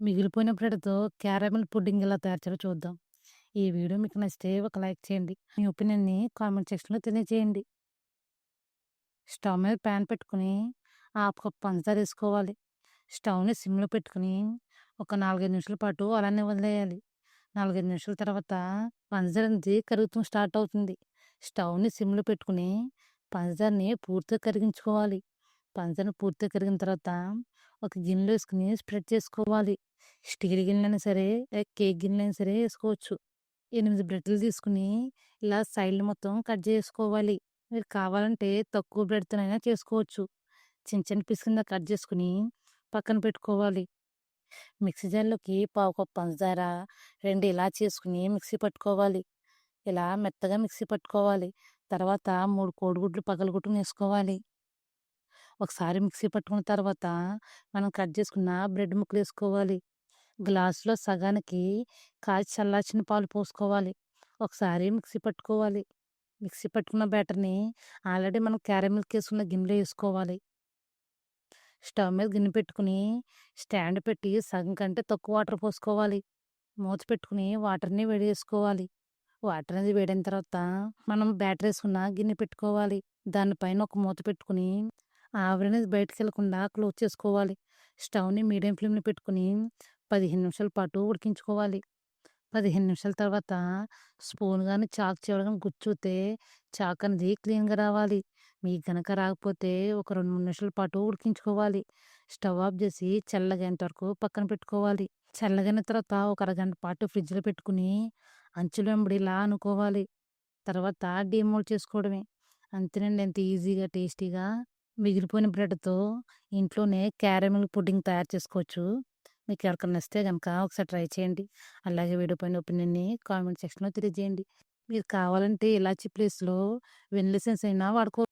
మిగిలిపోయిన బ్రెడ్‌తో caramel pudding ఎలా తయారు చేయాలో చూద్దాం. ఈ వీడియో మీకు నచ్చితే ఒక లైక్ చేయండి. మీ ఒపీనియన్‌ని కామెంట్ సెక్షన్‌లో తెలియజేయండి. స్టవ్ మీద ప్యాన్ పెట్టుకొని హాఫ్ కప్ పంచదార వేసుకోవాలి. స్టవ్‌ని సిమ్‌లో పెట్టుకుని ఒక 4, 5 నిమిషాల పాటు అలానే వదిలేయాలి. 4, 5 నిమిషాల తర్వాత పంచదార అనేది కరుగుతూ స్టార్ట్ అవుతుంది. స్టవ్‌ని సిమ్‌లో పెట్టుకుని పంచదారని పూర్తిగా కరిగించుకోవాలి. పంచదార పూర్తిగా కరిగిన తర్వాత ఒక గిన్నెలో వేసుకుని స్ప్రెడ్ చేసుకోవాలి. స్టీల్ గిన్నెలైనా సరే, కేక్ గిన్నెలైనా సరే వేసుకోవచ్చు ఎనిమిది బ్రెడ్‌లు తీసుకొని ఇలా సైడ్‌లు మొత్తం కట్ చేసుకోవాలి. మీరు కావాలంటే తక్కువ బ్రెడ్‌తోనైనా చేసుకోవచ్చు. చిన్న చిన్న పీస్ కింద కట్ చేసుకొని పక్కన పెట్టుకోవాలి. మిక్సీ జార్‌లోకి పావు కప్పు పంచదార, రెండు ఇలా చేసుకుని మిక్సీ పట్టుకోవాలి. ఇలా మెత్తగా మిక్సీ పట్టుకోవాలి. తర్వాత మూడు కోడిగుడ్లు పగలగొట్టుకుని వేసుకోవాలి ఒకసారి మిక్సీ పట్టుకున్న తర్వాత మనం కట్ చేసుకున్న బ్రెడ్ ముక్కలు వేసుకోవాలి గ్లాసులో సగానికి కాచి చల్లార్చిన పాలు పోసుకోవాలి. ఒకసారి మిక్సీ పట్టుకోవాలి. మిక్సీ పట్టుకున్న బ్యాటర్‌ని ఆల్రెడీ మనం క్యారమిల్క్ వేసుకున్న గిన్నెలో వేసుకోవాలి స్టవ్ మీద గిన్నె పెట్టుకొని స్టాండ్ పెట్టి సగం కంటే తక్కువ వాటర్ పోసుకోవాలి. మూత పెట్టుకుని వాటర్‌ని వేడి చేసుకోవాలి. వాటర్ అనేది వేడైన తర్వాత మనం బ్యాటర్ వేసుకున్న గిన్నె పెట్టుకోవాలి. దానిపైన ఒక మూత పెట్టుకొని ఆవిరి అనేది బయటికెళ్ళకుండా క్లోజ్ చేసుకోవాలి. స్టవ్‌ని మీడియం ఫ్లేమ్‌లో పెట్టుకొని 15 నిమిషాల పాటు ఉడికించుకోవాలి. 15 నిమిషాల తర్వాత స్పూన్ కానీ చాక్ చేయడం గాని గుచ్చూతే చాక్ అనేది క్లీన్‌గా రావాలి. మీకు గనక రాకపోతే ఒక 2, 3 నిమిషాల పాటు ఉడికించుకోవాలి. స్టవ్ ఆఫ్ చేసి చల్లగైనంత వరకు పక్కన పెట్టుకోవాలి. చల్లగైన తర్వాత ఒక అరగంట పాటు ఫ్రిడ్జ్‌లో పెట్టుకొని అంచులు వెంబడి ఇలా అనుకోవాలి. తర్వాత డీమోల్డ్ చేసుకోవడమే. అంతేనండి ఎంత ఈజీగా, టేస్టీగా మిగిలిపోయిన బ్రెడ్‌తో ఇంట్లోనే క్యారమిల్ పుడ్డింగ్ తయారు చేసుకోవచ్చు. మీకు ఎవరికైనా నచ్చితే కనుక ఒకసారి ట్రై చేయండి. అలాగే వీడియో పైన ఒపీనియన్‌ని కామెంట్ సెక్షన్‌లో తెలియజేయండి. మీరు కావాలంటే ఇలాచి ప్లేస్‌లో వెనిల్లా ఎసెన్స్ అయినా వాడుకో